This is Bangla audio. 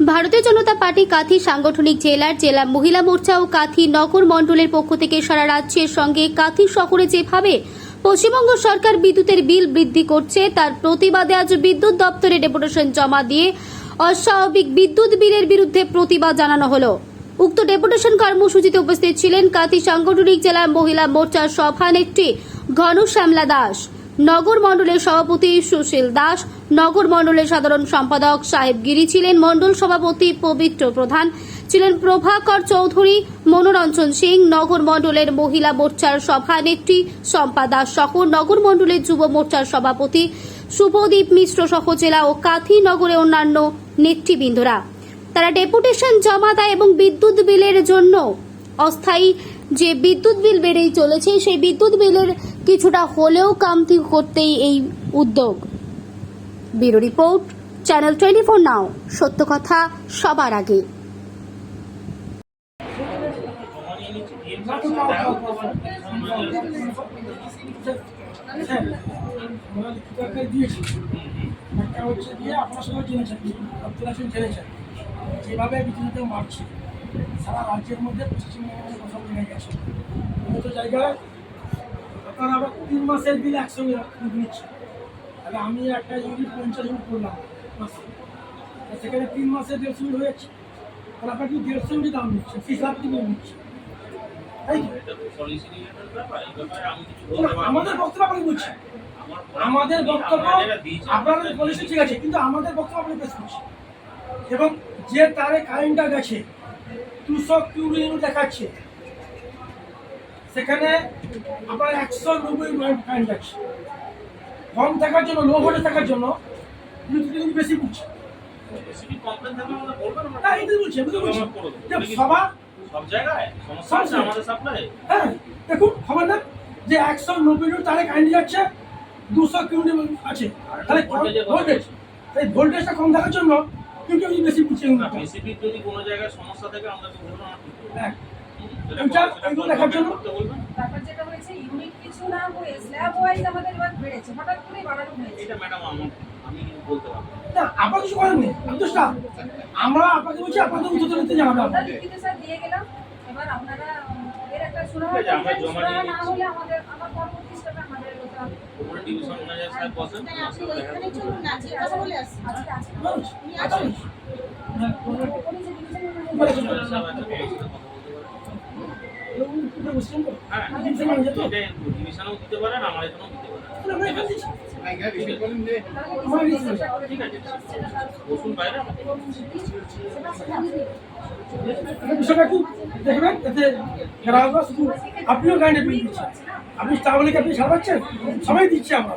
ভারতীয় জনতা পার্টি কাথি সাংগঠনিক জেলার জেলা মহিলা মোর্চা ও কাথি নগর মণ্ডলের পক্ষ থেকে সারা রাজ্যের সঙ্গে কাথি শহরে যেভাবে পশ্চিমবঙ্গ সরকার বিদ্যুতের বিল বৃদ্ধি করছে, তার প্রতিবাদে আজ বিদ্যুৎ দপ্তরে ডেপুটেশন জমা দিয়ে অস্বাভাবিক বিদ্যুৎ বিলের বিরুদ্ধে প্রতিবাদ জানানো হলো। উক্ত ডেপুটেশন কর্মসূচিতে উপস্থিত ছিলেন কাথি সাংগঠনিক জেলার মহিলা মোর্চার সভানেত্রী ঘনশ্যামলা দাস। নগর মণ্ডলের সভাপতি সুশীল দাস, নগর মণ্ডলের সাধারণ সম্পাদক সাহেব গিরি ছিলেন, মণ্ডল সভাপতি পবিত্র প্রধান ছিলেন প্রভাকর চৌধুরী, মনোরঞ্জন সিং, নগর মণ্ডলের মহিলা মোর্চার সভানেত্রী শম্পা দাস সহ নগর মণ্ডলের যুব মোর্চার সভাপতি শুভদীপ মিশ্র সহ জেলা ও কাথি নগরে অন্যান্য নেতৃবৃন্দরা। তারা ডেপুটেশন জমা দেয় এবং বিদ্যুৎ বিলের জন্য অস্থায়ী যে বিদ্যুৎ বিল বেড়েই চলেছে, সেই বিদ্যুৎ বিলের কিছুটা হলেও কামতি করতেই এই উদ্যোগ। Bureau report, channel twenty four now, সত্য কথা সবার আগে। যেভাবে মারছে সারা রাজ্যের মধ্যে পশ্চিমবঙ্গের কথা জেনে গেছে। বিভিন্ন জায়গায় আপনারা আবার তিন মাসের বিল একসঙ্গে নিচ্ছে তাহলে আমি একটা ইউনিট পঞ্চাশ ইউনিট করলাম, মাসে সেখানে তিন মাসে দেড়শো ইউনিট হয়ে যাচ্ছে তাহলে আপনার কি দেড়শো ইউনিট দাম নিচ্ছে ফিস লাখ কি নিচ্ছে। আমাদের বক্তব্য আপনি আমার আমাদের বক্তব্য আপনাদের পলিসি ঠিক আছে, কিন্তু আমাদের বক্তব্য আপনি পেশ করছি এবং যে তারে কারেন্টটা গেছে দুশো কিউরি ইউনিট দেখাচ্ছে। সেখানে আপনার একশো নব্বই কারেন্ট যাচ্ছে কম থাকার জন্য লো ভোল্টেজ থাকার জন্য কিন্তু বেশি সবার সব জায়গায়? সাপ্লাই হ্যাঁ দেখুন খবর না যে একশো নব্বই তারে কারেন্ট যাচ্ছে দুশো কিউনিট আছে। তাহলে ভোল্টেজ ভোল্টেজটা কম থাকার জন্য কিন্তু বেশি বুঝছি না বেসিকের যদি কোনো জায়গায় সমস্যা থাকে আমরা। হ্যাঁ। তারপর যেটা হয়েছে ইউনিট কিছু না হয়ে স্ল্যাব ওয়াইজ আমাদের এবার বেড়েছে। হঠাৎ করে বাড়ানো হয়েছে। এটা ম্যাডাম আমার আমি বলতে পারব না। না আপনার কিছু করেন নেই আমি তো স্টাফ আমরা আপনাকে বলছি আপনাদের উচ্চত নিতে জানাবে আমরা আপনাকে স্যার দিয়ে গেলাম। এবার আপনারা এর একটা না হলে আমাদের আমার পরবর্তী স্টেপে ডিভিশন ম্যানেজার সাহেব বসেন আচ্ছা। হ্যাঁ? হ্যাঁ শুধু আপনিও গাইডে বিল দিচ্ছেন। আপনি স্টাফ আপনি ছাড় সবাই দিচ্ছে আমরা।